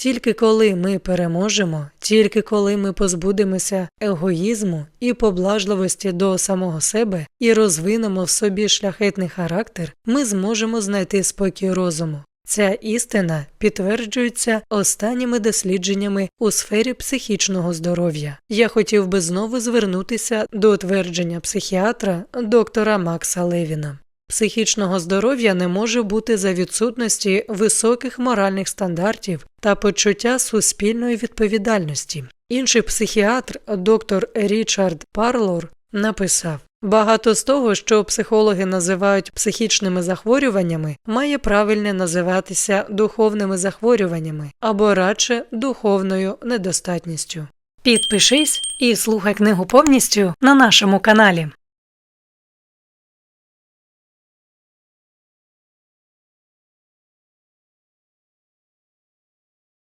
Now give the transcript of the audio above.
Тільки коли ми переможемо, тільки коли ми позбудемося егоїзму і поблажливості до самого себе і розвинемо в собі шляхетний характер, ми зможемо знайти спокій розуму. Ця істина підтверджується останніми дослідженнями у сфері психічного здоров'я. Я хотів би знову звернутися до твердження психіатра доктора Макса Левіна. Психічного здоров'я не може бути за відсутності високих моральних стандартів та почуття суспільної відповідальності. Інший психіатр, доктор Річард Парлор, написав: Багато з того, що психологи називають психічними захворюваннями, має правильно називатися духовними захворюваннями або радше духовною недостатністю. Підпишись і слухай книгу повністю на нашому каналі.